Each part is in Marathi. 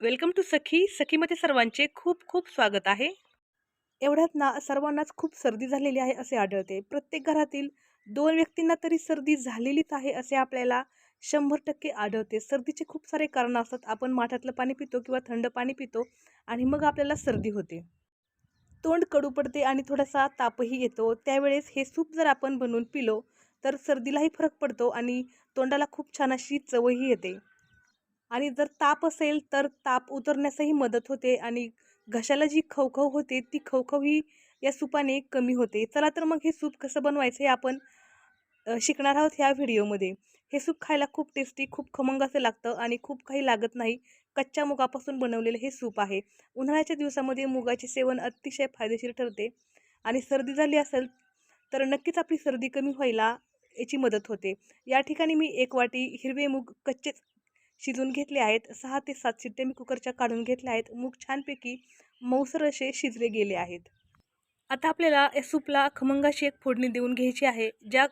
वेलकम टू सखी. सखीमध्ये सर्वांचे खूप खूप स्वागत आहे. एवढ्यात ना सर्वांनाच खूप सर्दी झालेली आहे असे आढळते. प्रत्येक घरातील दोन व्यक्तींना तरी सर्दी झालेलीच आहे असे आपल्याला शंभर टक्के आढळते. सर्दीचे खूप सारे कारणं असतात. आपण माठातलं पाणी पितो किंवा थंड पाणी पितो आणि मग आपल्याला सर्दी होते. तोंड कडू पडते आणि थोडासा तापही येतो. त्यावेळेस हे सूप जर आपण बनवून पिलो तर सर्दीलाही फरक पडतो आणि तोंडाला खूप छान अशी चवही येते. आणि जर ताप असेल तर ताप उतरण्यासही मदत होते आणि घशाला जी खवखव होते ती खवखव ही या सूपाने कमी होते. चला तर मग हे सूप कसं बनवायचं हे आपण शिकणार आहोत ह्या व्हिडिओमध्ये. हे सूप खायला खूप टेस्टी खूप खमंग असं लागतं आणि खूप काही लागत नाही. कच्च्या मुगापासून बनवलेलं हे सूप आहे. उन्हाळ्याच्या दिवसामध्ये मुगाचे सेवन अतिशय फायदेशीर ठरते आणि सर्दी झाली असेल तर नक्कीच आपली सर्दी कमी व्हायला याची मदत होते. या ठिकाणी मी एक वाटी हिरवे मूग कच्चेच शिजून घेतले आहेत. सहा ते सात शिट्टे मी कुकरच्या काढून घेतल्या आहेत. मूग छानपैकी मऊसर असे शिजले गेले आहेत. आता आपल्याला या सूपला खमंगाशी एक फोडणी देऊन घ्यायची आहे. ज्या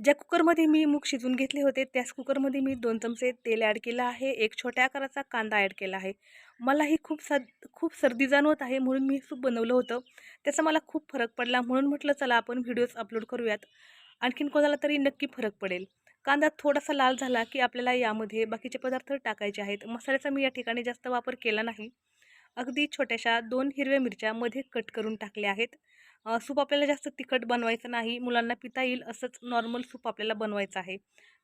ज्या कुकरमध्ये मी मूग शिजून घेतले होते त्याच कुकरमध्ये मी दोन चमचे तेल ॲड केलं आहे. एक छोट्या आकाराचा कांदा ॲड केला आहे. मलाही खूप सद खूप सर्दी जाणवत आहे म्हणून मी सूप बनवलं होतं. त्याचा मला खूप फरक पडला म्हणून म्हटलं चला आपण व्हिडिओज अपलोड करूयात. आणखीन कोणाला तरी नक्की फरक पडेल. कांदा थोडासा लाल झाला की आपल्याला यामध्ये बाकीचे पदार्थ टाकायचे आहेत. मसाल्याचा मी या ठिकाणी जास्त वापर केला नाही. अगदी छोट्याशा दोन हिरव्या मिरच्या मध्ये कट करून टाकल्या आहेत. सूप आपल्याला जास्त तिखट बनवायचं नाही. मुलांना पिता येईल असंच नॉर्मल सूप आपल्याला बनवायचं आहे.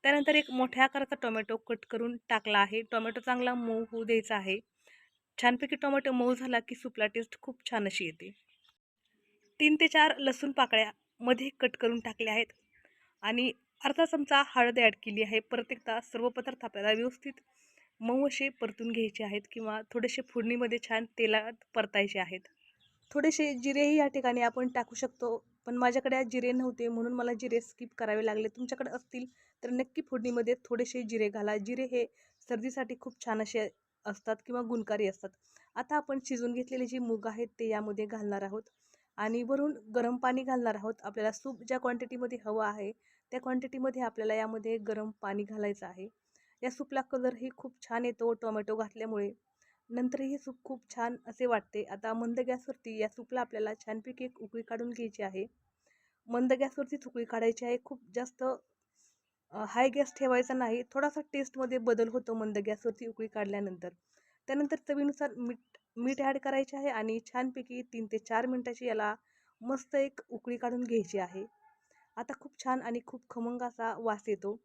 त्यानंतर एक मोठ्या आकाराचा टोमॅटो कट करून टाकला आहे. टोमॅटो चांगला मऊ होऊ द्यायचा आहे. छानपैकी टोमॅटो मऊ झाला की सूपला टेस्ट खूप छान अशी येते. तीन ते चार लसूण पाकळ्या मध्ये कट करून टाकल्या आहेत. आणि अर्धा चमचा हळद ॲड केली आहे. परत एकदा सर्व पदार्थ आपल्याला व्यवस्थित मऊ असे परतून घ्यायचे आहेत किंवा थोडेसे फोडणीमध्ये छान तेलात परतायचे आहेत. थोडेसे जिरेही या ठिकाणी आपण टाकू शकतो. पण माझ्याकडे आज जिरे नव्हते म्हणून मला जिरे स्किप करावे लागले. तुमच्याकडे असतील तर नक्की फोडणीमध्ये थोडेसे जिरे घाला. जिरे हे सर्दीसाठी खूप छान असे असतात किंवा गुणकारी असतात. आता आपण शिजून घेतलेले जे मूग आहेत ते यामध्ये घालणार आहोत. आणि वरून गरम पाणी घालणार आहोत. आपल्याला सूप ज्या क्वांटिटीमध्ये हवं आहे त्या क्वांटिटीमध्ये आपल्याला यामध्ये गरम पाणी घालायचं आहे. या सूपला कलरही खूप छान येतो टोमॅटो घातल्यामुळे. नंतरही सूप खूप छान असे वाटते. आता मंद गॅसवरती या सूपला आपल्याला छानपैकी एक उकळी काढून घ्यायची आहे. मंद गॅसवरतीच उकळी काढायची आहे. खूप जास्त हाय गॅस ठेवायचा नाही. थोडासा टेस्टमध्ये बदल होतो मंद गॅसवरती उकळी काढल्यानंतर. त्यानंतर चवीनुसार मीठ मीठ ॲड करायचे आहे आणि छानपैकी तीन ते चार मिनटाची याला मस्त एक उकळी काढून घ्यायची आहे. आता खूप छान आणि खूप खमंग असा वास येतो.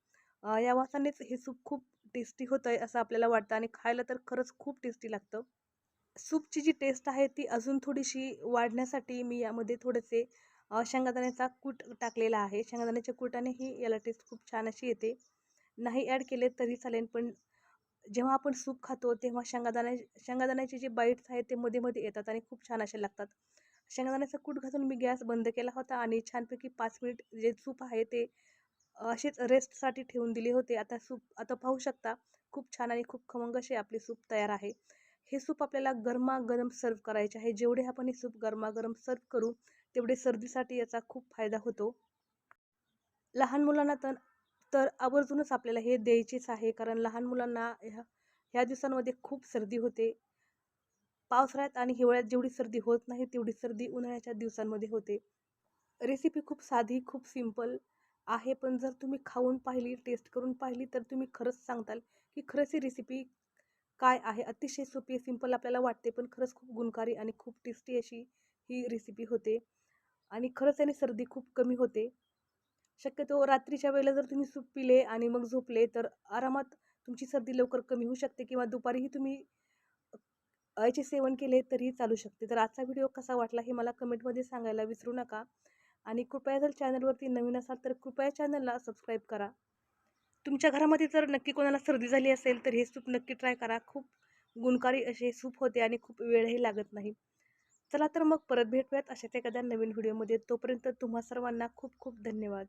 या वासानेच हे सूप खूप टेस्टी होतं आहे असं आपल्याला वाटतं आणि खायला तर खरंच खूप टेस्टी लागतं. सूपची जी टेस्ट आहे ती अजून थोडीशी वाढण्यासाठी मी यामध्ये थोडेसे शेंगादाण्याचा कूट टाकलेला आहे. शेंगादाण्याच्या कुटानेही याला टेस्ट खूप छान अशी येते. नाही ॲड केले तरी चालेल पण जेव्हा आपण सूप खातो तेव्हा शेंगादाण्या शेंगादाण्याचे जे बाईट्स आहेत ते मध्ये मध्ये येतात आणि खूप छान असे लागतात. शेंगदाण्याचा कूट घालून मी गॅस बंद केला होता आणि छानपैकी पाच मिनिट जे सूप आहे ते असेच रेस्टसाठी ठेवून दिले होते. आता सूप आता पाहू शकता खूप छान आणि खूप खमंग असे आपले सूप तयार आहे. हे सूप आपल्याला गरमागरम सर्व करायचे आहे. जेवढे आपण हे सूप गरमागरम सर्व करू तेवढे सर्दीसाठी याचा खूप फायदा होतो. लहान मुलांना तर तर आवर्जूनच आपल्याला हे द्यायचेच आहे. कारण लहान मुलांना ह्या ह्या दिवसांमध्ये खूप सर्दी होते. पावसाळ्यात आणि हिवाळ्यात जेवढी सर्दी होत नाही तेवढी सर्दी उन्हाळ्याच्या दिवसांमध्ये होते. रेसिपी खूप साधी खूप सिंपल आहे पण जर तुम्ही खाऊन पाहिली टेस्ट करून पाहिली तर तुम्ही खरंच सांगताल की खरंच ही रेसिपी काय आहे. अतिशय सोपी सिंपल आपल्याला वाटते पण खरंच खूप गुणकारी आणि खूप टेस्टी अशी ही रेसिपी होते. आणि खरंच याने सर्दी खूप कमी होते. शक्यतो रात्रीच्या वेळेला जर तुम्ही सूप पिले आणि मग झोपले तर आरामात तुमची सर्दी लवकर कमी होऊ शकते किंवा दुपारीही तुम्ही अयचे सेवन केले तरीही चालू शकते. तर आजचा व्हिडिओ कसा वाटला हे मला कमेंटमध्ये सांगायला विसरू नका. आणि कृपया जर चॅनलवरती नवीन असाल तर कृपया चॅनलला सबस्क्राईब करा. तुमच्या घरामध्ये जर नक्की कोणाला सर्दी झाली असेल तर हे सूप नक्की ट्राय करा. खूप गुणकारी असे सूप होते आणि खूप वेळही लागत नाही. चला तर मग परत भेटूयात अशाच एखाद्या नवीन व्हिडिओमध्ये. तोपर्यंत तुम्हा सर्वांना खूप खूप धन्यवाद.